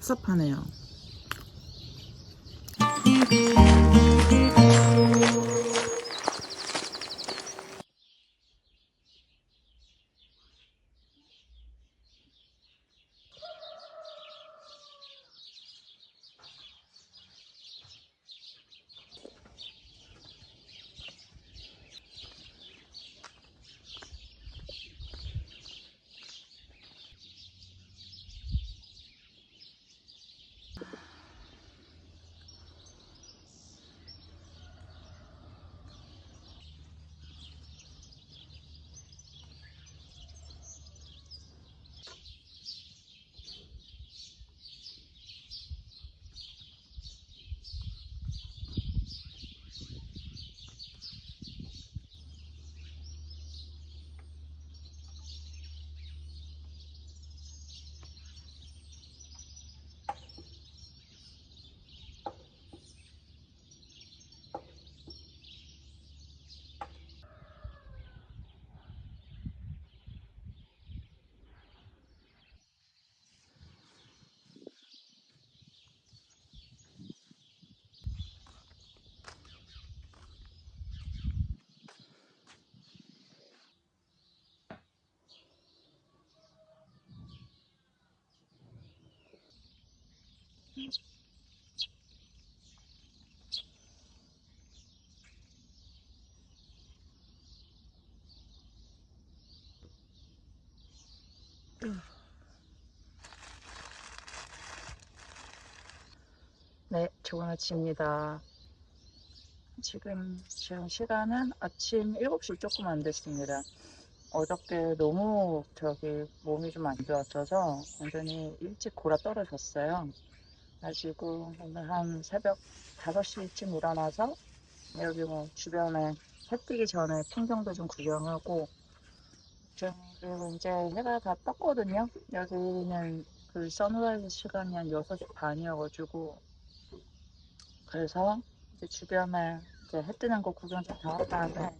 섭섭하네요. 네, 좋은 아침입니다. 지금 지금 시간은 아침 7시 조금 안 됐습니다. 어저께 너무 저기 몸이 좀 안 좋았어서 완전히 일찍 골아 떨어졌어요. 가지고 오늘 한 새벽 5시쯤 일어나서 여기 뭐 주변에 해 뜨기 전에 풍경도 좀 구경하고 좀 그리고 이제 해가 다 떴거든요. 여기는 그 선라이즈 시간이 한 6시 반이어가지고 그래서 이제 주변에 이제 해 뜨는 거 구경 좀다한 다음에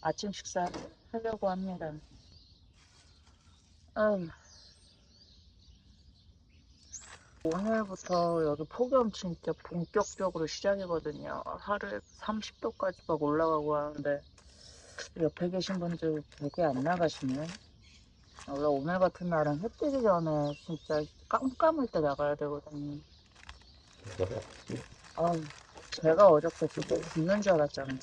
아침 식사 하려고 합니다. 음. 오늘부터 여기 폭염 진짜 본격적으로 시작이거든요. 하루에 30도까지 막 올라가고 하는데 옆에 계신 분들 되게 안 나가시네. 원래 오늘 같은 날은 해 뜨기 전에 진짜 깜깜할 때 나가야 되거든요. 아우, 제가 어저께 진짜 죽는 줄 알았잖아요.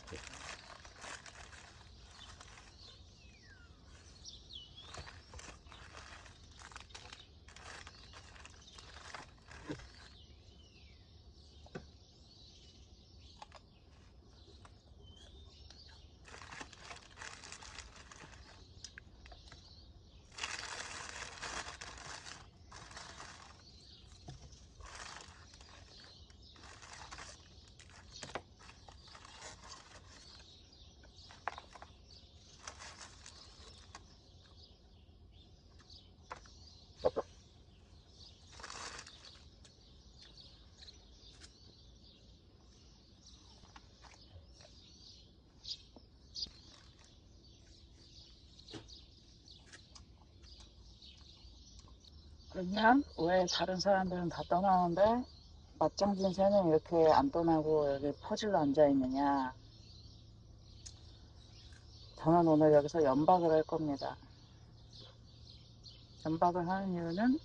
그러면 왜 다른 사람들은 다 떠나는데 맞짱 진 새는 이렇게 안 떠나고 여기 퍼질러 앉아 있느냐? 저는 오늘 여기서 연박을 할 겁니다. 연박을 하는 이유는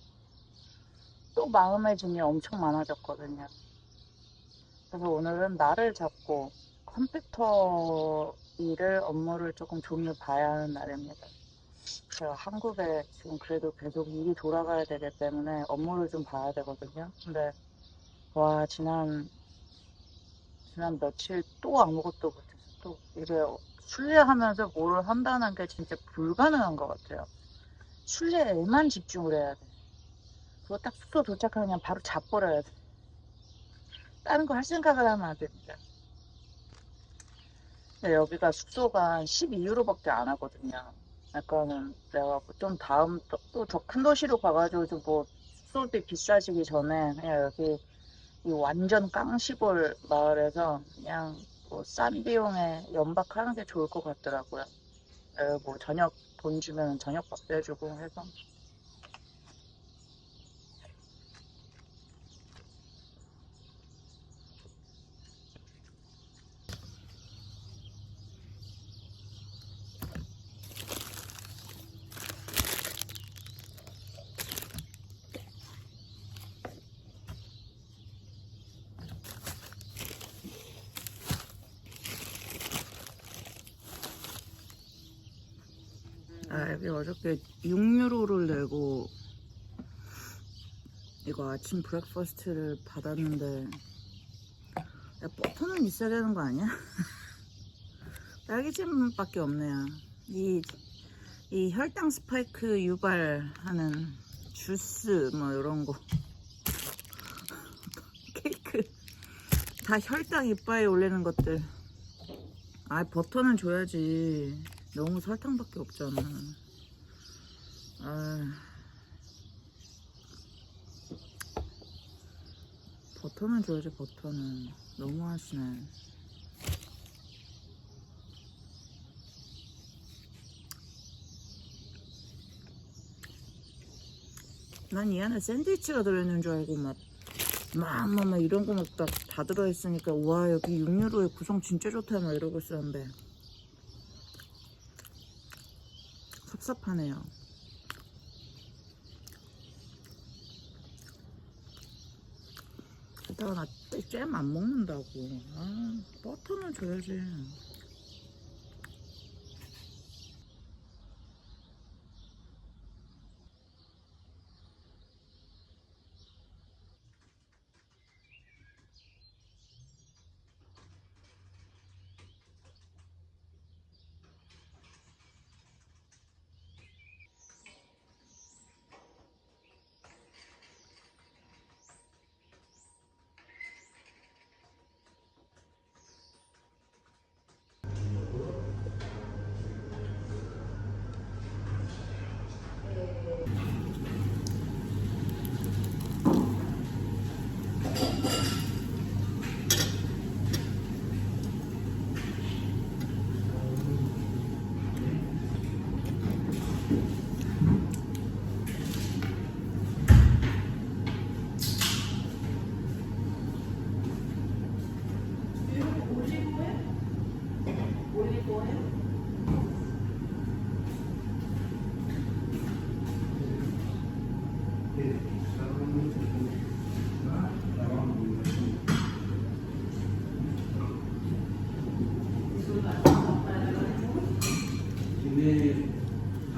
또 마음의 짐이 엄청 많아졌거든요. 그래서 오늘은 나를 잡고 컴퓨터 일을 업무를 조금 종일 봐야 하는 날입니다. 제가 한국에 지금 그래도 계속 일이 돌아가야 되기 때문에 업무를 좀 봐야 되거든요. 근데 와 지난 지난 며칠 또 아무것도 못해서 또 이게 순례하면서 뭐를 한다는 게 진짜 불가능한 것 같아요. 순례에만 집중을 해야 돼. 그거 딱 숙소 도착하면 바로 자버려야 돼. 다른 거 할 생각을 하면 안 됩니다. 근데 여기가 숙소가 12유로밖에 안 하거든요. 약간은 내가 좀 다음 또 더 큰 도시로 가가지고 좀 뭐 숙소비 비싸지기 전에 그냥 여기 이 완전 깡시골 마을에서 그냥 뭐 싼 비용에 연박하는 게 좋을 것 같더라고요. 에, 뭐 저녁 돈 주면 저녁 밥도 해주고 해서 아, 여기 어저께 6유로를 내고 이거 아침 브렉퍼스트를 받았는데 야, 버터는 있어야 되는 거 아니야? 딸기잼밖에 없네요. 이, 이 혈당 스파이크 유발하는 주스 뭐 이런 거 케이크 다 혈당 이빨에 올리는 것들 아 버터는 줘야지 너무 설탕밖에 없잖아. 아. 버터는 줘야지 버터는. 너무 하시네. 난 이 안에 샌드위치가 들어있는 줄 알고 막 막, 막, 막 이런 거 막 다 들어있으니까 와 여기 6유로에 구성 진짜 좋다 막 이러고 있었는데 섭섭하네요. 게다가 나 잼 안 먹는다고. 아 버터는 줘야지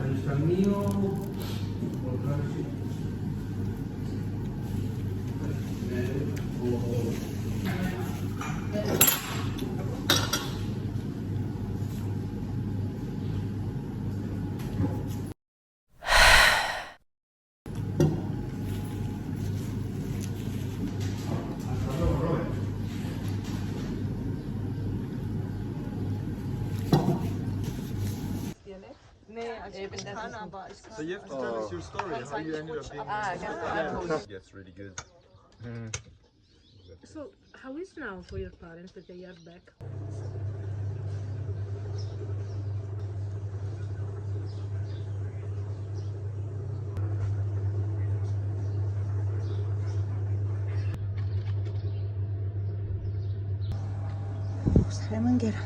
a nuestro amigo por So you have to tell us your story, how you ended up being here. Gets really good. So, how is now for your parents that they are back? 삶은 계란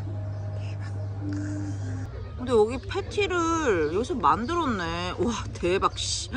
대박 근데 여기 패티를 여기서 만들었네. 와 대박 씨